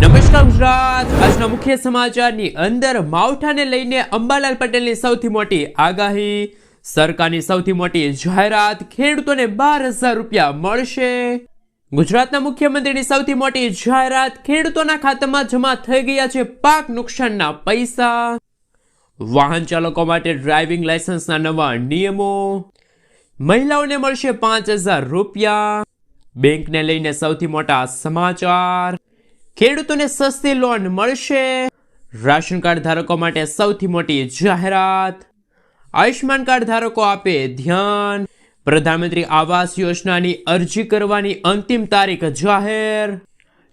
નમસ્કાર ગુજરાત. આજના મુખ્ય સમાચારની અંદર માવઠાને લઈને અંબાલાલ પટેલની સૌથી મોટી આગાહી. સરકારની સૌથી મોટી જાહેરાત, ખેડૂતોને બાર હજાર રૂપિયા મળશે. ગુજરાતના મુખ્યમંત્રીની સૌથી મોટી જાહેરાત, ખેડૂતોના ખાતામાં જમા થઈ ગયા છે પાક નુકસાનના પૈસા. વાહન ચાલકો માટે ડ્રાઇવિંગ લાયસન્સના નવા નિયમો. મહિલાઓને મળશે પાંચ હજાર રૂપિયા. બેંકને લઈને સૌથી મોટા સમાચાર. ખેડૂતોને સસ્તી લોન મળશે? રાશન કાર્ડ ધારકો માટે સૌથી મોટી જાહેરાત. આયુષ્માન કાર્ડ ધારકો આપે ધ્યાન. પ્રધાનમંત્રી આવાસ યોજનાની અરજી કરવાની અંતિમ તારીખ જાહેર.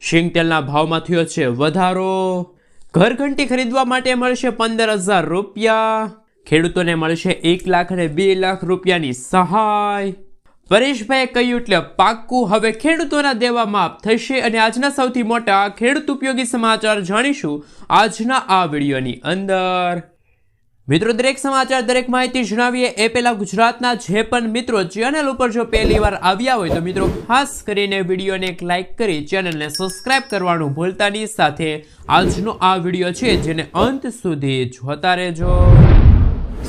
શિંગ તેલના ભાવમાં થયો છે વધારો. ઘરઘંટી ખરીદવા માટે મળશે પંદર હજાર રૂપિયા. ખેડૂતોને મળશે એક લાખ અને બે લાખ રૂપિયાની સહાય. પરેશભાઈએ કહ્યું એટલે પાક્કું હવે ખેડૂતોના દેવા માફ થશે અને આજના સૌથી મોટા ખેડૂત ઉપયોગી સમાચાર જાણીશું આજના આ વિડીયોની અંદર. મિત્રો, દરેક સમાચાર, દરેક માહિતી જણાવીએ એ પહેલા ગુજરાતના જે પણ મિત્રો ચેનલ ઉપર જો પહેલી વાર આવ્યા હોય તો મિત્રો, ખાસ કરીને વિડીયોને એક લાઈક કરી ચેનલને સબસ્ક્રાઇબ કરવાનું ભૂલતાની સાથે આજનો આ વીડિયો છે જેને અંત સુધી જોતા રહેજો.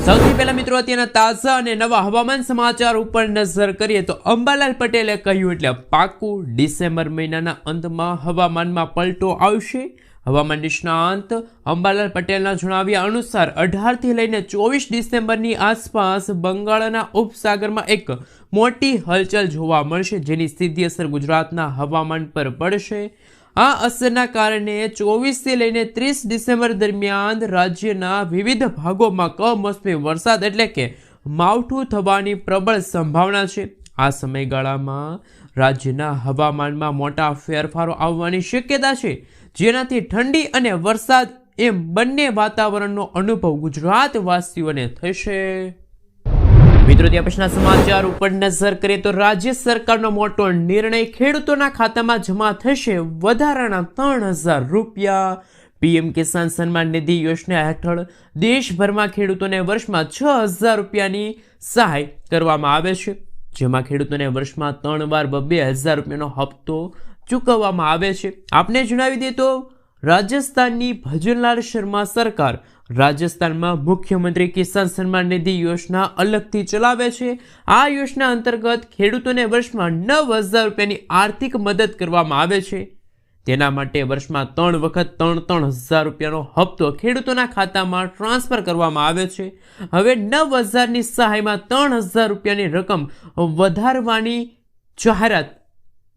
સૌથી પહેલા મિત્રો અત્યારના તાજા અને નવા હવામાન સમાચાર ઉપર નજર કરીએ તો અંબાલાલ પટેલે કહ્યું એટલે પાકું ડિસેમ્બર મહિનાના અંતમાં હવામાનમાં પલટો આવશે. હવામાન નિષ્ણાંત અંબાલાલ પટેલના જણાવ્યા અનુસાર અઢારથી લઈને ચોવીસ ડિસેમ્બરની આસપાસ બંગાળના ઉપસાગરમાં એક મોટી હલચલ જોવા મળશે જેની સીધી અસર ગુજરાતના હવામાન પર પડશે. આ અસરના કારણે ચોવીસથી લઈને ત્રીસ ડિસેમ્બર દરમિયાન રાજ્યના વિવિધ ભાગોમાં કમોસમી વરસાદ એટલે કે માવઠું થવાની પ્રબળ સંભાવના છે. આ સમયગાળામાં રાજ્યના હવામાનમાં મોટા ફેરફારો આવવાની શક્યતા છે. જેનાથી ઠંડી અને વરસાદ એમ બંને વાતાવરણનો અનુભવ ગુજરાતવાસીઓને થશે. મિત્રો, ત્યાં પછીના સમાચાર. ઉપર નજર કરીએ તો રાજ્ય સરકારનો મોટો નિર્ણય ખેડૂતોના ખાતામાં જમા થશે. વધારાના ત્રણ હજાર રૂપિયા. પીએમ કિસાન સન્માન નિધિ યોજના હેઠળ દેશભરમાં ખેડૂતોને વર્ષમાં છ હજાર રૂપિયાની સહાય કરવામાં આવે છે. જેમાં ખેડૂતોને વર્ષમાં ત્રણ વાર બે હજાર રૂપિયાનો હપ્તો ચૂકવવામાં આવે છે. આપને જણાવી દઈએ તો રાજસ્થાનની ભજનલાલ શર્મા સરકાર રાજસ્થાનમાં મુખ્યમંત્રી કિસાન સન્માન નિધિ યોજના અલગથી ચલાવે છે. આ યોજના અંતર્ગત ખેડૂતોને વર્ષમાં નવ હજાર રૂપિયાની આર્થિક મદદ કરવામાં આવે છે. તેના માટે વર્ષમાં ત્રણ વખત ત્રણ ત્રણ હજાર રૂપિયાનો હપ્તો ખેડૂતોના ખાતામાં ટ્રાન્સફર કરવામાં આવે છે. હવે નવ હજારની સહાયમાં ત્રણ હજાર રૂપિયાની રકમ વધારવાની જાહેરાત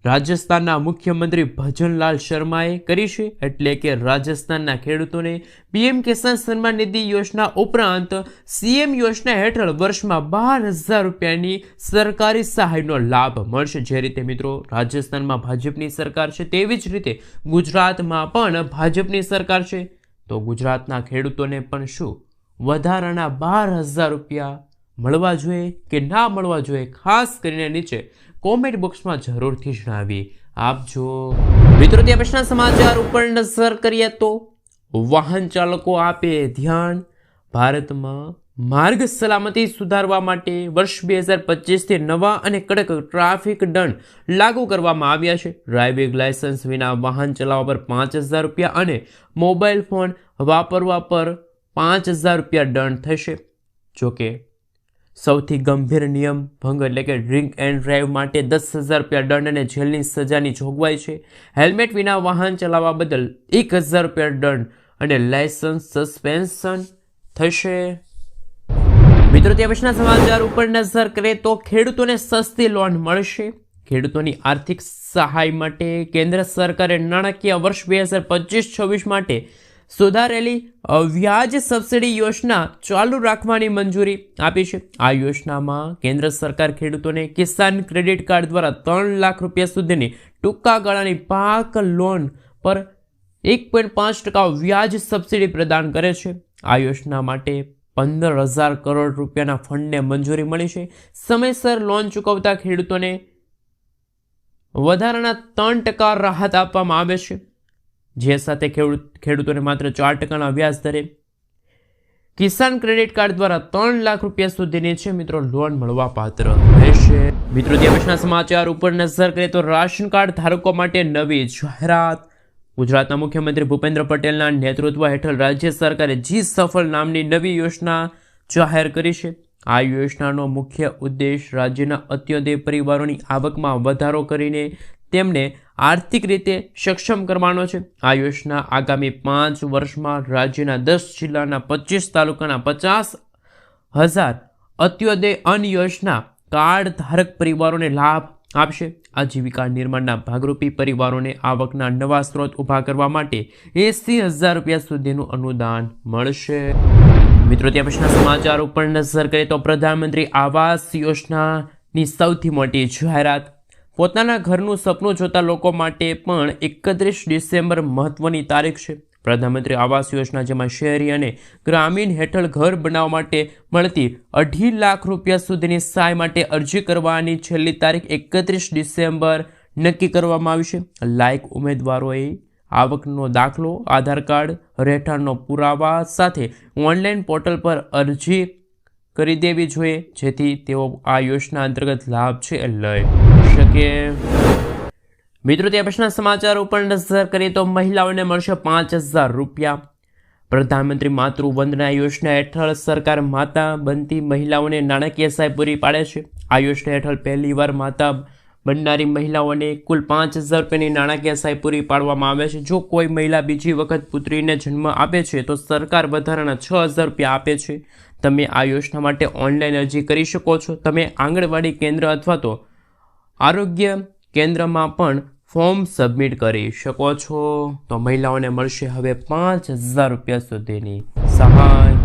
રાજસ્થાનના મુખ્યમંત્રી ભજનલાલ શર્માએ કરી છે, એટલે કે રાજસ્થાનના ખેડૂતોને પીએમ કિસાન સન્માન નિધિ યોજના ઉપરાંત સીએમ યોજના હેઠળ વર્ષમાં બાર હજાર રૂપિયાની સરકારી સહાયનો લાભ મળશે. જે રીતે મિત્રો, રાજસ્થાનમાં ભાજપની સરકાર છે તેવી જ રીતે ગુજરાતમાં પણ ભાજપની સરકાર છે. તો ગુજરાતના ખેડૂતોને પણ શું? વધારાના બાર હજાર રૂપિયા મળવા જોઈએ કે ના મળવા જોઈએ? ખાસ કરીને નીચે કોમેન્ટ બોક્સમાં જરૂરથી જણાવી આપજો. મિત્રો, ત્યાં પછીના સમાચાર ઉપર નજર કરીએ તો વાહન ચાલકો આપે ધ્યાન ભારતમાં માર્ગ સલામતી સુધારવા માટે વર્ષ બે હજાર પચીસથી નવા અને કડક ટ્રાફિક દંડ લાગુ કરવામાં આવ્યા છે. ડ્રાઇવિંગ લાયસન્સ વિના વાહન ચલાવવા પર પાંચ હજાર રૂપિયા અને મોબાઈલ ફોન વાપરવા પર પાંચ હજાર રૂપિયા દંડ થશે. જોકે સૌથી ગંભીર નિયમ, ભંગ એટલે કે ડ્રિંક એન્ડ ડ્રાઈવ માટે દસ હજાર રૂપિયા દંડ અને જેલની સજાની જોગવાઈ છે. હેલ્મેટ વિના વાહન ચલાવવા બદલ એક હજાર રૂપિયા દંડ અને લાયસન્સ સસ્પેન્શન થશે. મિત્રો, તે પછીના સમાચાર ઉપર નજર કરીએ તો ખેડૂતોને સસ્તી લોન મળશે? ખેડૂતોની આર્થિક સહાય માટે કેન્દ્ર સરકારે નાણાકીય વર્ષ બે હજાર પચીસ છવ્વીસ માટે સુધારેલી વ્યાજ સબસિડી યોજના ચાલુ રાખવાની મંજૂરી આપી છે. આ યોજનામાં કેન્દ્ર સરકાર ખેડૂતોને કિસાન ક્રેડિટ કાર્ડ દ્વારા ત્રણ લાખ રૂપિયા સુધીની ટૂંકા ગાળાની પાક લોન પર એક પોઈન્ટ પાંચ ટકા વ્યાજ સબસિડી પ્રદાન કરે છે. આ યોજના માટે પંદર હજાર કરોડ રૂપિયાના ફંડને મંજૂરી મળી છે. સમયસર લોન ચૂકવતા ખેડૂતોને વધારાના ત્રણ ટકા રાહત આપવામાં આવે છે. જે સાથે ખેડૂત, ખેડૂતોને માત્ર ચાર ટકાના વ્યાજ દરે કિસાન ક્રેડિટ કાર્ડ દ્વારા ત્રણ લાખ રૂપિયા સુધીની છે મિત્રો, લોન મળવા પાત્ર રહેશે. મિત્રો દિવસના સમાચાર ઉપર નજર કરીએ તો રાશન કાર્ડ ધારકો માટે નવી જાહેરાત. ગુજરાતના મુખ્યમંત્રી ભૂપેન્દ્ર પટેલના નેતૃત્વ હેઠળ રાજ્ય સરકારે જી સફળ નામની નવી યોજના જાહેર કરી છે. આ યોજનાનો મુખ્ય ઉદ્દેશ રાજ્યના અત્યોદય પરિવારોની આવકમાં વધારો કરીને તેમને આર્થિક રીતે સક્ષમ કરવાનો છે. આ યોજના આગામી પાંચ વર્ષમાં રાજ્યના દસ જિલ્લાના પચીસ તાલુકાના પચાસ હજાર અત્યોદય અન્ન યોજના કાર્ડ ધારક પરિવારોને લાભ આપશે. આજીવિકા નિર્માણના ભાગરૂપી પરિવારોને આવકના નવા સ્ત્રોત ઊભા કરવા માટે એંસી હજાર રૂપિયા સુધીનું અનુદાન મળશે. મિત્રો, ત્યાં પછીના સમાચાર ઉપર નજર કરીએ તો પ્રધાનમંત્રી આવાસ યોજનાની સૌથી મોટી જાહેરાત પોતાના ઘરનું સપનું જોતા લોકો માટે પણ એકત્રીસ ડિસેમ્બર મહત્વની તારીખ છે. પ્રધાનમંત્રી આવાસ યોજના જેમાં શહેરી અને ગ્રામીણ હેઠળ ઘર બનાવવા માટે મળતી અઢી લાખ રૂપિયા સુધીની સહાય માટે અરજી કરવાની છેલ્લી તારીખ એકત્રીસ ડિસેમ્બર નક્કી કરવામાં આવી છે. લાયક ઉમેદવારોએ આવકનો દાખલો, આધાર કાર્ડ, રહેઠાણનો પુરાવા સાથે ઓનલાઈન પોર્ટલ પર અરજી કરી દેવી જોઈએ, જેથી તેઓ આ યોજના અંતર્ગત લાભ છે એ શકે મિત્રો, ત્યાં પછીના સમાચાર ઉપર નજર કરીએ તો મહિલાઓને મળશે પાંચ હજાર રૂપિયા. પ્રધાનમંત્રી માતૃ વંદના યોજના હેઠળ સરકાર માતા બનતી મહિલાઓને નાણાકીય સહાય પૂરી પાડે છે. આ યોજના હેઠળ પહેલીવાર માતા બનનારી મહિલાઓને કુલ પાંચ હજાર રૂપિયાની નાણાકીય સહાય પૂરી પાડવામાં આવે છે. જો કોઈ મહિલા બીજી વખત પુત્રીને જન્મ આપે છે, તો સરકાર વધારાના છ હજાર રૂપિયા આપે છે. તમે આ યોજના માટે ઓનલાઈન અરજી કરી શકો છો. તમે આંગણવાડી કેન્દ્ર અથવા તો આરોગ્ય કેન્દ્રમાં પણ ફોર્મ સબમિટ કરી શકો છો. તો મહિલાઓને મળશે હવે પાંચ હજાર રૂપિયા સુધીની સહાય.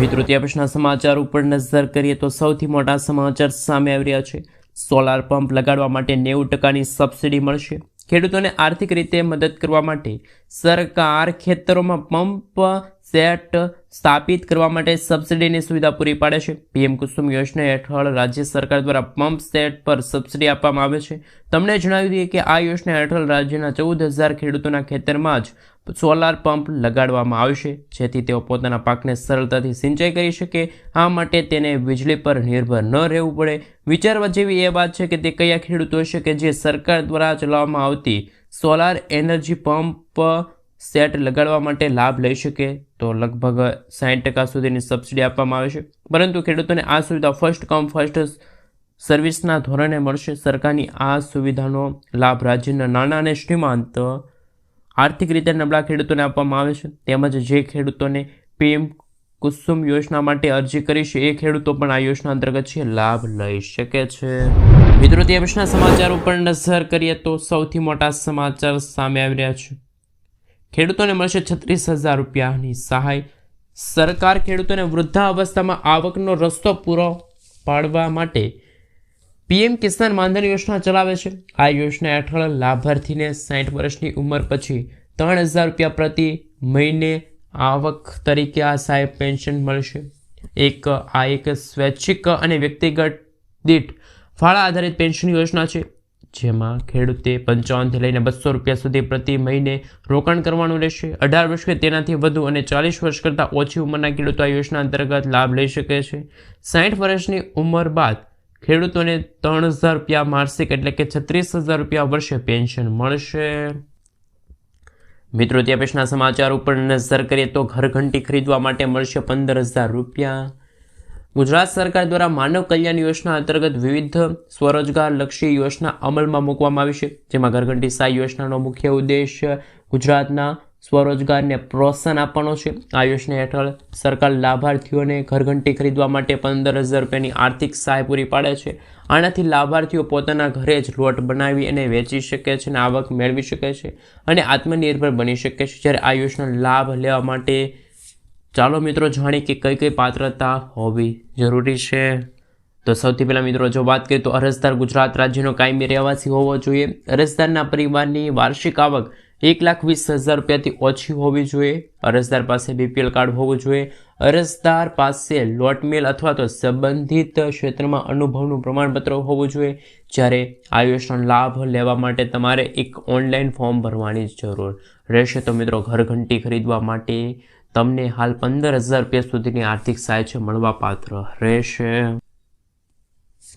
મિત્રો ત્યાં પછીના સમાચાર ઉપર નજર કરીએ તો સૌથી મોટા સમાચાર સામે આવી રહ્યા છે. સોલાર પંપ લગાડવા માટે નેવું ટકાની સબસિડી મળશે. ખેડૂતોને આર્થિક રીતે મદદ કરવા માટે સરકાર ખેતરોમાં પંપ સેટ સ્થાપિત કરવા માટે સબસિડીની સુવિધા પૂરી પાડે છે. પીએમ કુસુમ યોજના હેઠળ રાજ્ય સરકાર દ્વારા પંપ સેટ પર સબસિડી આપવામાં આવે છે. તમને જણાવી દઈએ કે આ યોજના હેઠળ રાજ્યના ચૌદ હજાર ખેડૂતોના ખેતરમાં જ સોલાર પંપ લગાડવામાં આવશે જેથી તેઓ પોતાના પાકને સરળતાથી સિંચાઈ કરી શકે. આ માટે તેને વીજળી પર નિર્ભર ન રહેવું પડે. વિચારવા જેવી એ વાત છે કે તે કયા ખેડૂતો છે કે જે સરકાર દ્વારા ચલાવવામાં આવતી સોલાર એનર્જી પંપ સેટ લગાડવા માટે લાભ લઈ શકે તો લગભગ સાઠ ટકા સુધીની સબસિડી આપવામાં આવે છે. પરંતુ ખેડૂતોને આ સુવિધા ફર્સ્ટ કમ ફર્સ્ટ સર્વિસના ધોરણે મળશે. સરકારની આ સુવિધાનો લાભ રાજ્યના નાના અને શ્રીમંત આર્થિક રીતે નબળા ખેડૂતોને આપવામાં આવે છે. તેમજ જે ખેડૂતોને પીએમ કુસુમ યોજના માટે અરજી કરી છે, એ ખેડૂતો પણ આ યોજના અંતર્ગત છે, લાભ લઈ શકે છે. મિત્રો પછીના સમાચાર ઉપર નજર કરીએ તો સૌથી મોટા સમાચાર સામે આવી રહ્યા છે. ખેડૂતોને મળશે છત્રીસ હજાર રૂપિયાની સહાય. સરકાર ખેડૂતોને વૃદ્ધાવસ્થામાં આવકનો રસ્તો પૂરો પાડવા માટે પીએમ કિસાન માનધન યોજના ચલાવે છે. આ યોજના હેઠળ લાભાર્થીને સાઠ વર્ષની ઉંમર પછી ત્રણ હજાર રૂપિયા પ્રતિ મહિને આવક તરીકે આ સહાય પેન્શન મળશે. એક, આ એક સ્વૈચ્છિક અને વ્યક્તિગત દીઠ ફાળા આધારિત પેન્શન યોજના છે. જેમાં ખેડૂતે પંચાવનથી લઈને બસો રૂપિયા સુધી પ્રતિ મહિને રોકાણ કરવાનું રહેશે. અઢાર વર્ષ કે તેનાથી વધુ અને ચાલીસ વર્ષ કરતાં ઓછી ઉંમરના ખેડૂતો આ યોજના અંતર્ગત લાભ લઈ શકે છે. સાઠ વર્ષની ઉંમર બાદ ખેડૂતોને ત્રણ હજાર રૂપિયા માસિક એટલે કે છત્રીસ હજાર રૂપિયા વર્ષે પેન્શન મળશે. મિત્રો, ત્યાં પછીના સમાચાર ઉપર નજર કરીએ તો ઘરઘંટી ખરીદવા માટે મળશે પંદર હજાર રૂપિયા. ગુજરાત સરકાર દ્વારા માનવ કલ્યાણ યોજના અંતર્ગત વિવિધ સ્વરોજગાર લક્ષી યોજના અમલમાં મૂકવામાં આવી છે. જેમાં ઘરઘંટી સહાય યોજનાનો મુખ્ય ઉદ્દેશ ગુજરાતના સ્વરોજગારને પ્રોત્સાહન આપવાનો છે. આ યોજના હેઠળ સરકાર લાભાર્થીઓને ઘરઘંટી ખરીદવા માટે પંદર હજાર રૂપિયાની આર્થિક સહાય પૂરી પાડે છે. આનાથી લાભાર્થીઓ પોતાના ઘરે જ લોટ બનાવી અને વેચી શકે છે અને આવક મેળવી શકે છે અને આત્મનિર્ભર બની શકે છે. જ્યારે આ યોજના લાભ લેવા માટે ચાલો મિત્રો જાણીએ કે કઈ કઈ પાત્રતા હોવી જરૂરી છે. તો સૌથી પહેલાં મિત્રો જો વાત કરીએ તો અરજદાર ગુજરાત રાજ્યનો કાયમી રહેવાસી હોવો જોઈએ. અરજદારના પરિવારની વાર્ષિક આવક એક લાખ વીસ હજાર રૂપિયાથી ઓછી હોવી જોઈએ. અરજદાર પાસે બીપીએલ કાર્ડ હોવું જોઈએ. અરજદાર પાસે લોટમેલ અથવા તો સંબંધિત ક્ષેત્રમાં અનુભવનું પ્રમાણપત્ર હોવું જોઈએ. જ્યારે આ લાભ લેવા માટે તમારે એક ઓનલાઈન ફોર્મ ભરવાની જરૂર રહેશે. તો મિત્રો ઘરઘંટી ખરીદવા માટે તમને હાલ પંદર હજાર રૂપિયા સુધીની આર્થિક સહાય છે, મળવાપાત્ર રહેશે.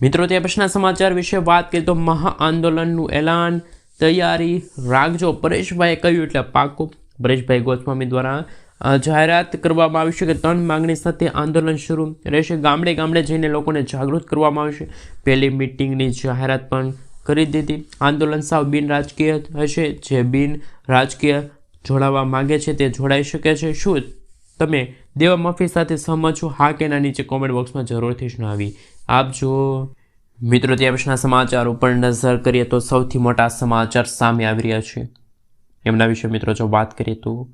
મિત્રો ત્યાં પછીના સમાચાર વિશે વાત કરીએ તો મહાઆંદોલનનું એલાન તૈયારી રાખજો. પરેશભાઈએ કહ્યું એટલે પાકું. પરેશભાઈ ગોસ્વામી દ્વારા જાહેરાત કરવામાં આવી છે કે ત્રણ માંગણી સાથે આંદોલન શરૂ રહેશે. ગામડે ગામડે જઈને લોકોને જાગૃત કરવામાં આવશે. પહેલી મિટિંગની જાહેરાત પણ કરી દીધી. આંદોલન સાવ બિન રાજકીય હશે. જે બિન રાજકીય જોડાવા માંગે છે તે જોડાઈ શકે છે. શું તમે દેવા માફી સાથે સહમત છો? હા કે ના નીચે કોમેન્ટ બોક્સમાં જરૂરથી જણાવી આપજો. મિત્રો ત્યાં પછીના સમાચાર ઉપર નજર કરીએ તો સૌથી મોટા સમાચાર સામે આવી રહ્યા છે. એમના વિશે મિત્રો, જો વાત કરીએ તો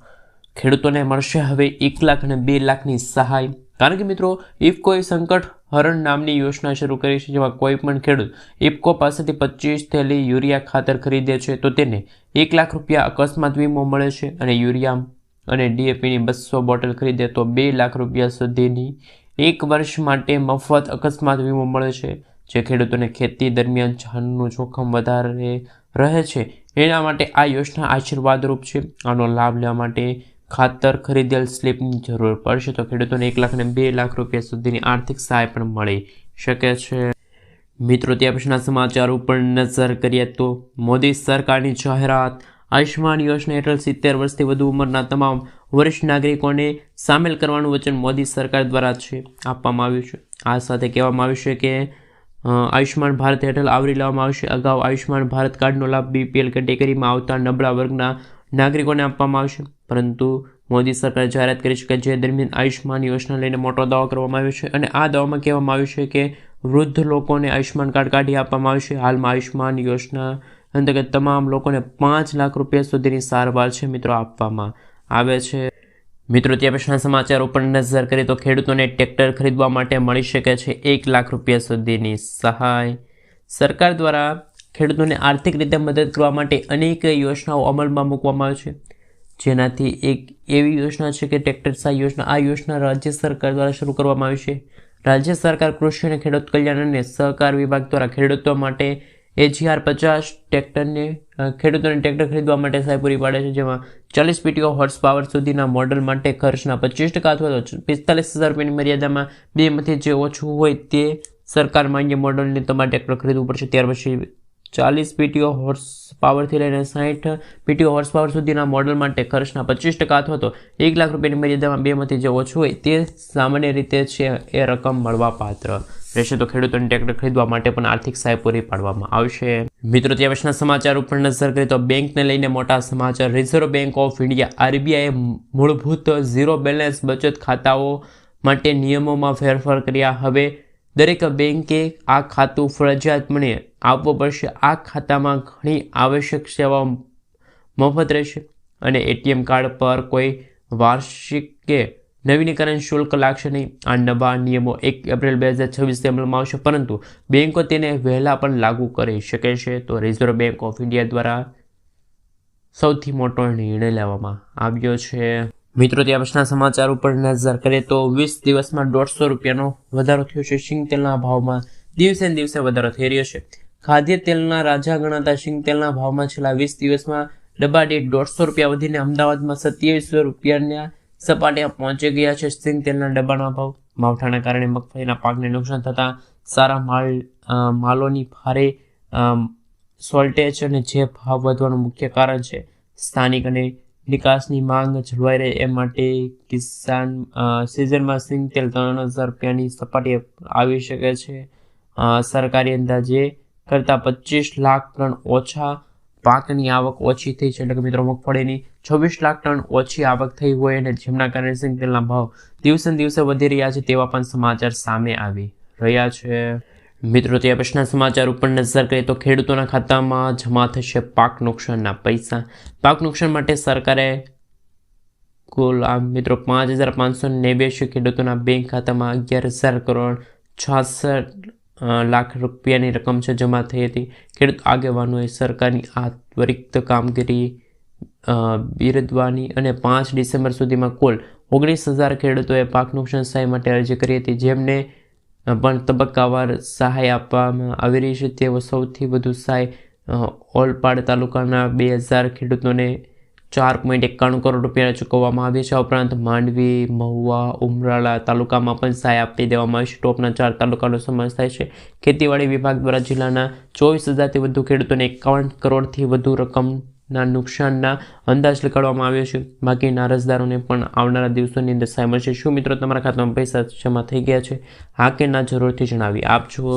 ખેડૂતોને મળશે હવે એક લાખ અને બે લાખની સહાય. કારણ કે મિત્રો ઇફકોએ સંકટ હરણ નામની યોજના શરૂ કરી છે, જેમાં કોઈ પણ ખેડૂત ઇફકો પાસેથી પચીસ થેલી યુરિયા ખાતર ખરીદે છે, તો તેને એક લાખ રૂપિયા અકસ્માત વીમો મળે છે અને યુરિયા અને ડીએપીની બસો બોટલ ખરીદે તો બે લાખ રૂપિયા સુધીની એક વર્ષ માટે મફત અકસ્માત વીમો મળે છે. જે ખેડૂતોને ખેતી દરમિયાન જાનનું જોખમ વધારે રહે છે. એના માટે આ યોજના આશીર્વાદરૂપ છે. આનો લાભ લેવા માટે ખાતર ખરીદેલ સ્લીપની જરૂર પડશે તો ખેડૂતોને એક લાખ અને બે લાખ રૂપિયા સુધીની આર્થિક સહાય પણ મળી શકે છે. મિત્રો, તે પછીના સમાચાર ઉપર નજર કરીએ તો મોદી સરકારની જાહેરાત આયુષ્માન યોજના હેઠળ સિત્તેર વર્ષથી વધુ ઉંમરના તમામ વરિષ્ઠ નાગરિકોને સામેલ કરવાનું વચન મોદી સરકાર દ્વારા છે, આપવામાં આવ્યું છે. આ સાથે કહેવામાં આવ્યું છે કે આયુષ્માન ભારત હેઠળ આવરી લેવામાં આવશે. અગાઉ આયુષ્માન ભારત કાર્ડનો લાભ બીપીએલ કેટેગરીમાં આવતા નબળા વર્ગના નાગરિકોને આપવામાં આવશે. પરંતુ મોદી સરકારે જાહેરાત કરી છે કે જે દરમિયાન આયુષ્માન યોજના લઈને મોટો દાવો કરવામાં આવ્યો છે અને આ દાવામાં કહેવામાં આવ્યું છે કે વૃદ્ધ લોકોને આયુષ્માન કાર્ડ કાઢી આપવામાં આવશે. હાલમાં આયુષ્માન યોજના અંતર્ગત તમામ લોકોને પાંચ લાખ રૂપિયા સુધીની સારવાર છે મિત્રો આપવામાં આવે છે. મિત્રો, ત્યાં પછીના સમાચાર ઉપર નજર કરીએ તો ખેડૂતોને ટ્રેક્ટર ખરીદવા માટે મળી શકે છે એક લાખ રૂપિયા સુધીની સહાય. સરકાર દ્વારા ખેડૂતોને આર્થિક રીતે મદદ કરવા માટે અનેક યોજનાઓ અમલમાં મૂકવામાં આવે છે. જેનાથી એક એવી યોજના છે કે ટ્રેક્ટર સહાય યોજના. આ યોજના રાજ્ય સરકાર દ્વારા શરૂ કરવામાં આવી છે. રાજ્ય સરકાર કૃષિ અને ખેડૂત કલ્યાણ અને સહકાર વિભાગ દ્વારા ખેડૂતો માટે એજીઆર પચાસ ટ્રેક્ટરને ખેડૂતોને ટ્રેક્ટર ખરીદવા માટે સહાય પૂરી પાડે છે, જેમાં ચાલીસ પીટીઓ હોર્સ પાવર સુધીના મોડલ માટે ખર્ચના પચીસ ટકા અથવા તો પિસ્તાલીસ હજાર રૂપિયાની મર્યાદામાં બેમાંથી જે ઓછું હોય તે સરકાર માન્ય મોડલને તમારે ટ્રેક્ટર ખરીદવું પડશે. ત્યાર પછી ચાલીસ પીટીઓ હોર્સ પાવરથી લઈને સાહીઠ પીટીઓ હોર્સ પાવર સુધીના મોડલ માટે ખર્ચના પચીસ ટકા અથવા તો એક લાખ રૂપિયાની મર્યાદામાં બેમાંથી જે ઓછું હોય તે સામાન્ય રીતે છે એ રકમ મળવા પાત્ર રહેશે તો ખેડૂતોને ટ્રેક્ટર ખરીદવા માટે પણ આર્થિક સહાય પૂરી પાડવામાં આવશે. મિત્રો ત્યાં પછીના સમાચાર ઉપર નજર કરીએ તો બેંકને લઈને મોટા સમાચાર. રિઝર્વ બેંક ઓફ ઇન્ડિયા આરબીઆઈએ મૂળભૂત ઝીરો બેલેન્સ બચત ખાતાઓ માટે નિયમોમાં ફેરફાર કર્યા. હવે દરેક બેંકે આ ખાતું ફરજિયાતપણે આપવું પડશે. આ ખાતામાં ઘણી આવશ્યક સેવાઓ મફત રહેશે અને એટીએમ કાર્ડ પર કોઈ વાર્ષિક કે નવીનીકરણ શુલ્ક લાગશે નહીં. આ નવા નિયમો એક એપ્રિલ બે હજાર છવ્વીસથી અમલમાં આવશે, પરંતુ બેંકો તેને વહેલા પણ લાગુ કરી શકે છે. તો રિઝર્વ બેંક ઓફ ઇન્ડિયા દ્વારા સૌથી મોટો નિર્ણય લેવામાં આવ્યો છે. મિત્રો ત્યાં પછીના સમાચાર ઉપર નજર કરીએ તો વીસ દિવસમાં દોઢસો રૂપિયાનો વધારો થયો છે. સિંગ તેલના ભાવમાં દિવસે દિવસે વધારો થઈ રહ્યો છે. ખાદ્ય તેલના રાજા ગણાતા શિંગ તેલના ભાવમાં છેલ્લા વીસ દિવસમાં ડબ્બા દીઠ દોઢસો રૂપિયા વધીને અમદાવાદમાં સત્યાવીસો રૂપિયાના સપાટીએ પહોંચી ગયા છે શિંગ તેલના ડબ્બાના ભાવ. માવઠાના કારણે મગફળીના પાકને નુકસાન થતાં સારા માલ માલોની ભારે સોલ્ટેજ અને જે ભાવ વધવાનું મુખ્ય કારણ છે સ્થાનિક અને નિકાસની માંગ જળવાઈ રહે એ માટે કિસાન સિઝનમાં સિંગ તેલ ત્રણ હજાર રૂપિયાની સપાટીએ આવી શકે છે. સરકારી અંદાજે કરતાં પચીસ લાખ ટન ઓછા પાકની આવક ઓછી થઈ છે. એટલે કે મિત્રો, મગફળીની છવ્વીસ લાખ ટન ઓછી આવક થઈ હોય અને જેમના કારણે સિંગતેલના ભાવ દિવસે દિવસે વધી રહ્યા છે તેવા પણ સમાચાર સામે આવી રહ્યા છે. મિત્રો ત્યાં પછીના સમાચાર ઉપર નજર કરીએ તો ખેડૂતોના ખાતામાં જમા થશે પાક નુકસાનના પૈસા. પાક નુકસાન માટે સરકારે કુલ આ મિત્રો પાંચ હજાર પાંચસો નેવ્યાસી ખેડૂતોના બેંક ખાતામાં અગિયાર હજાર કરોડ છાસઠ લાખ રૂપિયાની રકમ છે જમા થઈ હતી. ખેડૂત આગેવાનોએ સરકારની આ ત્વરિત કામગીરી બિરદવાની અને પાંચ ડિસેમ્બર સુધીમાં કુલ ઓગણીસ હજાર ખેડૂતોએ પાક નુકસાન સહાય માટે અરજી કરી હતી. જેમને પણ તબક્કાવાર સહાય આપવામાં આવી રહી છે તેઓ સૌથી વધુ સહાય ઓલપાડ તાલુકાના બે હજાર ખેડૂતોને ચાર પોઈન્ટ એકાણું કરોડ રૂપિયા ચૂકવવામાં આવે છે. ઉપરાંત માંડવી, મહુવા, ઉમરાળા તાલુકામાં પણ સહાય આપી દેવામાં આવી છે. ટોપના ચાર તાલુકાનો સમાવેશ થાય છે. ખેતીવાડી વિભાગ દ્વારા જિલ્લાના ચોવીસ હજારથી વધુ ખેડૂતોને એકાવન કરોડથી વધુ રકમના નુકસાનના અંદાજ લગાડવામાં આવ્યો છે. બાકી નારજદારોને પણ આવનારા દિવસોની અંદર સહાય મળશે. શું મિત્રો તમારા ખાતામાં પૈસા જમા થઈ ગયા છે? હા કે ના જરૂરથી જણાવી. આપ જો